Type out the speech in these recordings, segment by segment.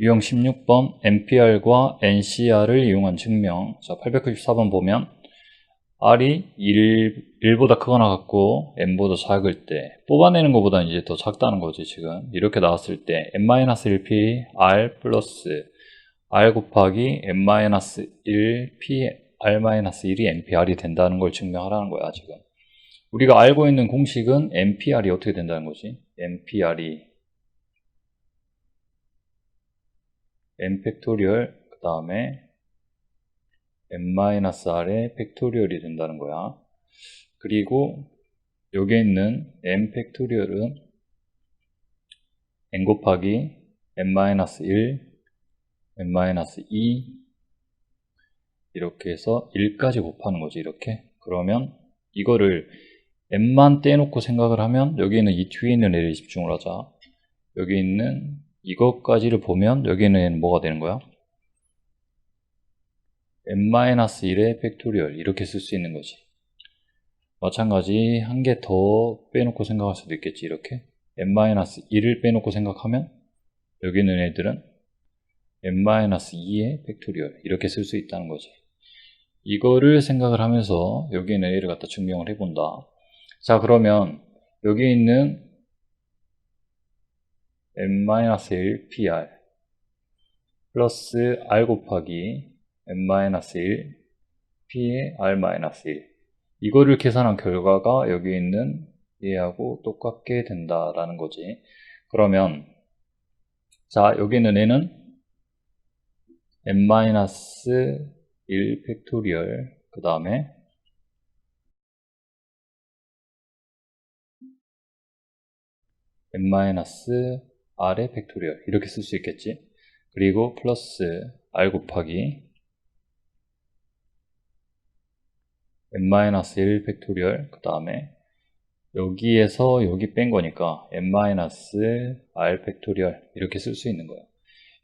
유형 16번 NPR과 NCR을 이용한 증명. 자, 894번 보면 R이 1, 1보다 크거나 같고 N보다 작을 때 뽑아내는 것보다 이제 더 작다는 거지 지금. 이렇게 나왔을 때 N-1P R 플러스 R 곱하기 N-1P R-1이 NPR이 된다는 걸 증명하라는 거야 지금. 우리가 알고 있는 공식은 NPR이 어떻게 된다는 거지? NPR이 n 팩토리얼 그 다음에 n-r의 팩토리얼이 된다는 거야. 그리고 여기에 있는 n 팩토리얼은 n 곱하기 n-1, n-2 이렇게 해서 1까지 곱하는 거지 이렇게. 그러면 이거를 n만 떼놓고 생각을 하면 여기 있는 이 뒤에 있는 애를 집중을 하자. 여기 있는 이것까지를 보면 여기는 뭐가 되는 거야? n-1의 팩토리얼 이렇게 쓸 수 있는 거지. 마찬가지 한 개 더 빼놓고 생각할 수도 있겠지 이렇게 n-1을 빼놓고 생각하면 여기 있는 애들은 n-2의 팩토리얼 이렇게 쓸 수 있다는 거지. 이거를 생각을 하면서 여기 있는 애를 갖다 증명을 해본다. 자 그러면 여기 있는 n-1 pr 플러스 r 곱하기 n-1 p의 r-1 이거를 계산한 결과가 여기 있는 얘하고 똑같게 된다라는 거지. 그러면 자 여기 있는 애는 n-1 팩토리얼 그 다음에 n-r의 팩토리얼 이렇게 쓸 수 있겠지. 그리고 플러스 r 곱하기 n-1 팩토리얼 그 다음에 여기에서 여기 뺀 거니까 n-r 팩토리얼 이렇게 쓸 수 있는 거예요.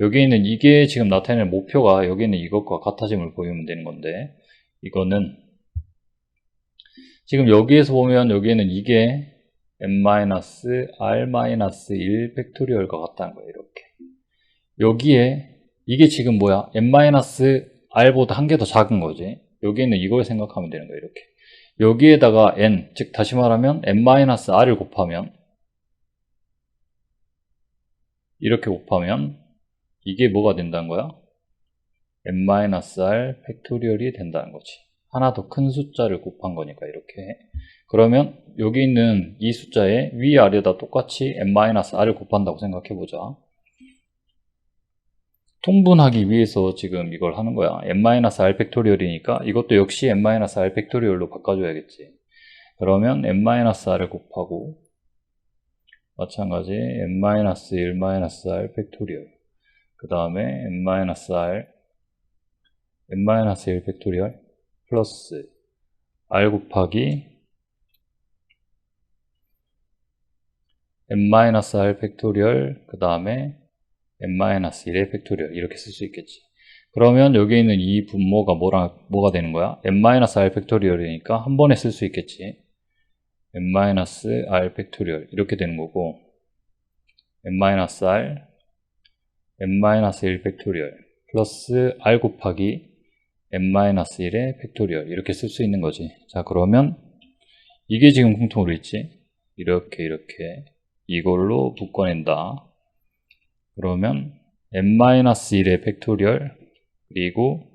여기 있는 이게 지금 나타내는 목표가 여기 있는 이것과 같아짐을 보이면 되는 건데 이거는 지금 여기에서 보면 여기에는 이게 n-r-1 팩토리얼과 같다는 거예요. 이렇게 여기에 이게 지금 뭐야? n-r보다 한 개 더 작은 거지. 여기에는 이걸 생각하면 되는 거예요. 이렇게 여기에다가 n, 즉 다시 말하면 n-r을 곱하면 이렇게 곱하면 이게 뭐가 된다는 거야? n-r 팩토리얼이 된다는 거지. 하나 더 큰 숫자를 곱한 거니까 이렇게. 그러면 여기 있는 이 숫자에 위아래다 똑같이 n-r을 곱한다고 생각해 보자. 통분하기 위해서 지금 이걸 하는 거야. n-r 팩토리얼이니까 이것도 역시 n-r 팩토리얼로 바꿔줘야겠지. 그러면 n-r을 곱하고 마찬가지 n-1 r 팩토리얼 그 다음에 n-r n-1 팩토리얼 플러스 r 곱하기 n-r 팩토리얼 그 다음에 n-1의 팩토리얼 이렇게 쓸 수 있겠지. 그러면 여기 있는 이 분모가 뭐라, 뭐가 되는 거야? n-r 팩토리얼이니까 한 번에 쓸 수 있겠지. n-r 팩토리얼 이렇게 되는 거고 n-r n-1 팩토리얼 플러스 r 곱하기 n-1의 팩토리얼 이렇게 쓸 수 있는 거지. 자 그러면 이게 지금 공통으로 있지. 이렇게 이렇게 이걸로 묶어낸다. 그러면 n-1의 팩토리얼 그리고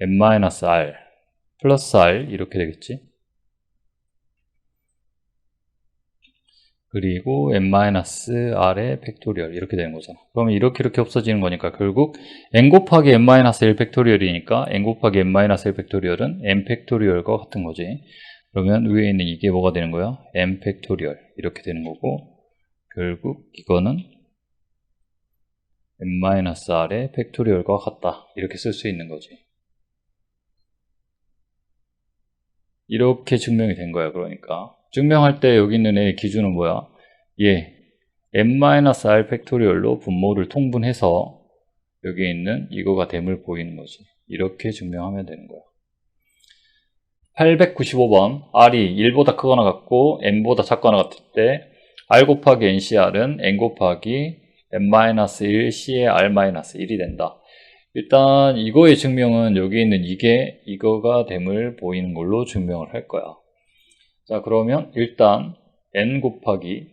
n-r 플러스 r 이렇게 되겠지. 그리고 n-r의 팩토리얼 이렇게 되는 거잖아. 그러면 이렇게 이렇게 없어지는 거니까 결국 n 곱하기 n-1 팩토리얼이니까 n 곱하기 n-1 팩토리얼은 n 팩토리얼과 같은 거지. 그러면 위에 있는 이게 뭐가 되는 거야? n 팩토리얼 이렇게 되는 거고 결국 이거는 n-r의 팩토리얼과 같다. 이렇게 쓸 수 있는 거지. 이렇게 증명이 된 거야, 그러니까. 증명할 때 여기 있는 애의 기준은 뭐야? 예, n-r 팩토리얼로 분모를 통분해서 여기 있는 이거가 됨을 보이는 거지. 이렇게 증명하면 되는 거야. 895번 r이 1보다 크거나 같고 n보다 작거나 같을 때 r 곱하기 ncr은 n 곱하기 n-1 c의 r-1이 된다. 일단 이거의 증명은 여기 있는 이게 이거가 됨을 보이는 걸로 증명을 할 거야. 자 그러면 일단 n 곱하기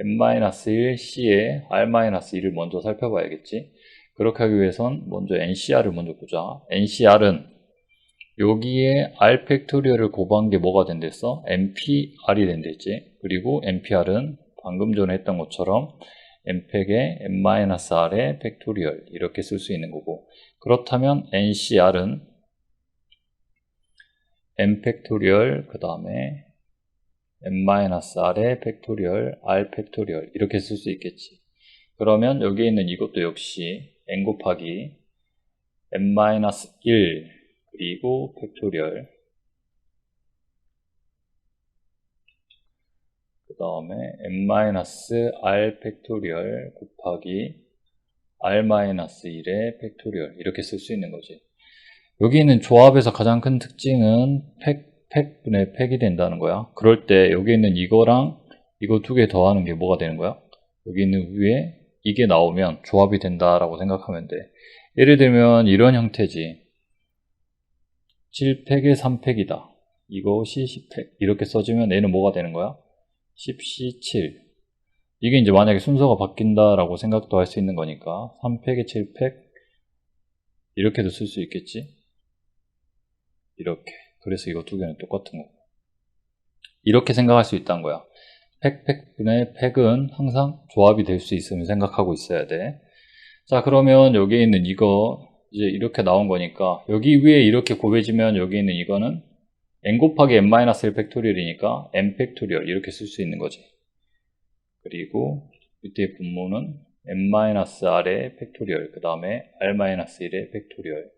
n-1 c의 r-1을 먼저 살펴봐야겠지. 그렇게 하기 위해선 먼저 ncr을 먼저 보자. ncr은 여기에 r 팩토리얼을 곱한 게 뭐가 된댔어? npr이 된댔지. 그리고 npr은 방금 전에 했던 것처럼 n팩의 n-r의 팩토리얼 이렇게 쓸 수 있는 거고 그렇다면 ncr은 n 팩토리얼 그 다음에 n-r의 팩토리얼 r 팩토리얼 이렇게 쓸 수 있겠지 그러면 여기에 있는 이것도 역시 n 곱하기 n-1 그리고 팩토리얼 그 다음에 n-r 팩토리얼 곱하기 r-1의 팩토리얼 이렇게 쓸 수 있는 거지. 여기 있는 조합에서 가장 큰 특징은 팩, 팩분의 팩이 된다는 거야. 그럴 때 여기 있는 이거랑 이거 두 개 더하는 게 뭐가 되는 거야? 여기 있는 위에 이게 나오면 조합이 된다라고 생각하면 돼. 예를 들면 이런 형태지. 7팩에 3팩이다. 이것이 10팩. 이렇게 써지면 얘는 뭐가 되는 거야? 10C7 이게 이제 만약에 순서가 바뀐다라고 생각도 할 수 있는 거니까 3팩에 7팩. 이렇게도 쓸 수 있겠지? 이렇게. 그래서 이거 두 개는 똑같은 거고. 이렇게 생각할 수 있다는 거야. 팩, 팩분의 팩은 항상 조합이 될 수 있으면 생각하고 있어야 돼 자 그러면 여기에 있는 이거 이제 이렇게 나온 거니까 여기 위에 이렇게 곱해지면 여기 있는 이거는 n 곱하기 n-1 팩토리얼이니까 n 팩토리얼 이렇게 쓸 수 있는 거지. 그리고 이때 분모는 n-r의 팩토리얼 그 다음에 r-1의 팩토리얼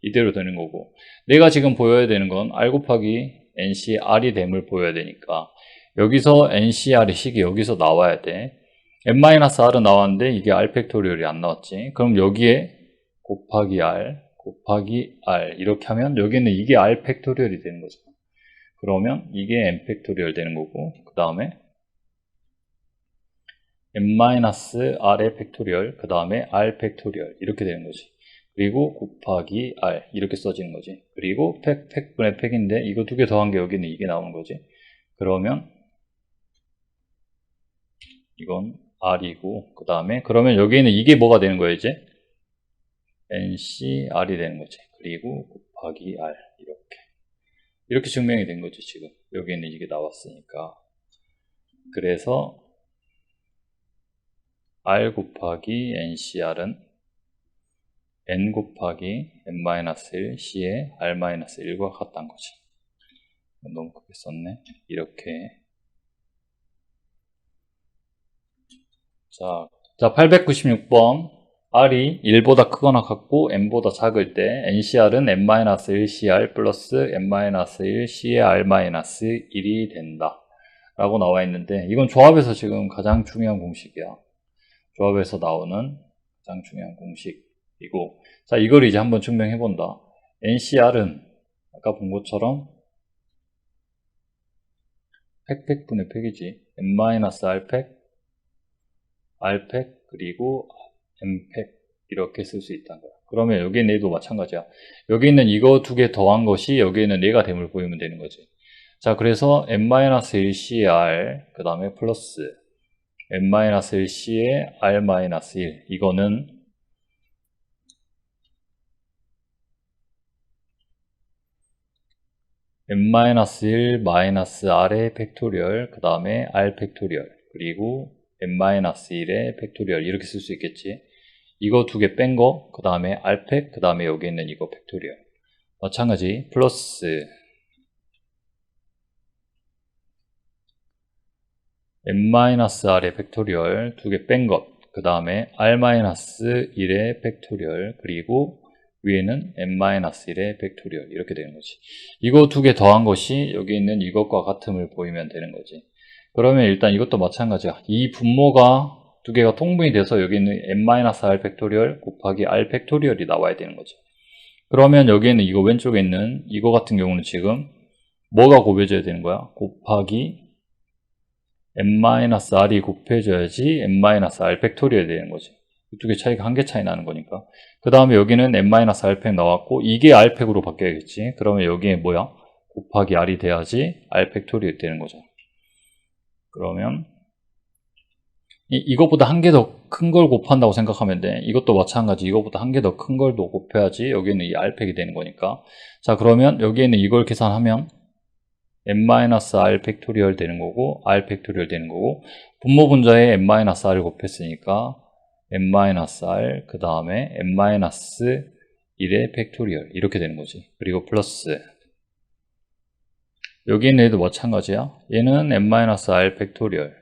이대로 되는 거고. 내가 지금 보여야 되는 건 r 곱하기 ncr이 됨을 보여야 되니까 여기서 ncr의 식이 여기서 나와야 돼. n-r은 나왔는데 이게 r 팩토리얼이 안 나왔지. 그럼 여기에 곱하기 r 곱하기 r. 이렇게 하면 여기는 이게 r 팩토리얼이 되는 거죠. 그러면 이게 n 팩토리얼 되는 거고 그 다음에 n-r의 팩토리얼 그 다음에 r 팩토리얼. 이렇게 되는 거지. 그리고 곱하기 r. 이렇게 써지는 거지. 그리고 팩, 팩분의 팩인데 이거 두 개 더한 게 여기는 이게 나오는 거지. 그러면 이건 r이고 그 다음에 그러면 여기는 이게 뭐가 되는 거예요 이제 ncr이 되는 거지 그리고 곱하기 r 이렇게 이렇게 증명이 된 거죠, 지금. 여기는 이게 나왔으니까. 그래서 R 곱하기 NCR은 N 곱하기 N-1 C의 R-1과 같다는 거지. 너무 크게 썼네. 이렇게. 자, 자 896번. R이 1보다 크거나 같고 n보다 작을 때 ncr은 n-1cr 플러스 n-1c의 r-1이 된다. 라고 나와 있는데 이건 조합에서 지금 가장 중요한 공식이야. 조합에서 나오는 가장 중요한 공식이고. 자 이걸 이제 한번 증명해 본다. Ncr은 아까 본 것처럼 팩팩분의 팩이지. N-r팩 r팩 그리고 mpeg 이렇게 쓸 수 있다는 거야. 그러면 여기에 내도 마찬가지야. 여기 있는 이거 두 개 더한 것이 여기에 있는 내가 됨을 보이면 되는 거지. 자, 그래서 n-1cr 그 다음에 플러스 n-1c의 r-1 이거는 n-1 마이너스 r의 팩토리얼 그 다음에 r 팩토리얼 그리고 n-1의 팩토리얼 이렇게 쓸 수 있겠지. 이거 두 개 뺀 거, 그 다음에 알팩, 그 다음에 여기 있는 이거 팩토리얼. 마찬가지 플러스 n-r의 팩토리얼 두 개 뺀 것, 그 다음에 r-1의 팩토리얼, 그리고 위에는 n-1의 팩토리얼 이렇게 되는 거지. 이거 두 개 더한 것이 여기 있는 이것과 같음을 보이면 되는 거지. 그러면 일단 이것도 마찬가지야. 이 분모가 두 개가 통분이 돼서 여기 있는 n-r 팩토리얼 곱하기 r 팩토리얼이 나와야 되는 거죠. 그러면 여기에는 이거 왼쪽에 있는 이거 같은 경우는 지금 뭐가 곱해져야 되는 거야? 곱하기 n-r이 곱해져야지 n-r 팩토리얼 되는 거지. 두 개 차이가 한 개 차이 나는 거니까. 그 다음에 여기는 n-r팩 나왔고 이게 r팩으로 바뀌어야겠지. 그러면 여기에 뭐야? 곱하기 r이 돼야지 r 팩토리얼 되는 거죠. 그러면 이, 이것보다 한 개 더 큰 걸 곱한다고 생각하면 돼. 이것도 마찬가지. 이것보다 한 개 더 큰 걸 더 곱해야지 여기는 이 r팩이 되는 거니까. 자 그러면 여기에는 이걸 계산하면 n-r 팩토리얼 되는 거고 r 팩토리얼 되는 거고 분모 분자에 n-r을 곱했으니까 n-r 그 다음에 n-1의 팩토리얼 이렇게 되는 거지. 그리고 플러스 여기 있는 얘도 마찬가지야. 얘는 n-r 팩토리얼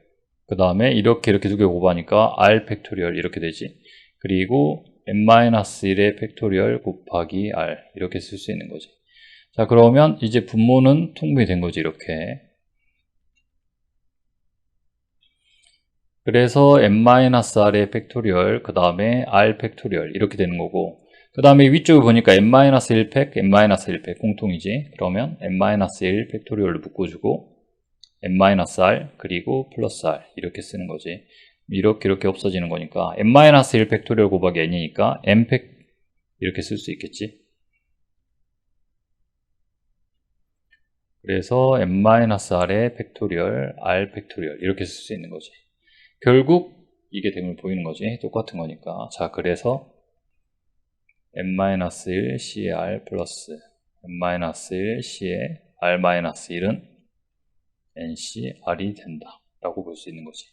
그 다음에 이렇게 이렇게 두 개 곱하니까 r 팩토리얼 이렇게 되지. 그리고 n-1의 팩토리얼 곱하기 r 이렇게 쓸 수 있는 거지. 자 그러면 이제 분모는 통분이 된 거지 이렇게. 그래서 n-r의 팩토리얼 그 다음에 r 팩토리얼 이렇게 되는 거고 그 다음에 위쪽에 보니까 n-1팩, n-1팩 공통이지. 그러면 n-1 팩토리얼로 묶어주고 n-r 그리고 플러스 r 이렇게 쓰는 거지. 이렇게 이렇게 없어지는 거니까 n-1 팩토리얼 곱하기 n이니까 n팩 이렇게 쓸 수 있겠지. 그래서 n-r의 팩토리얼, r 팩토리얼 이렇게 쓸 수 있는 거지. 결국 이게 됨을 보이는 거지. 똑같은 거니까. 자, 그래서 n-1 CR 플러스 n-1 C의 r-1은 NC R이 된다 라고 볼 수 있는 거지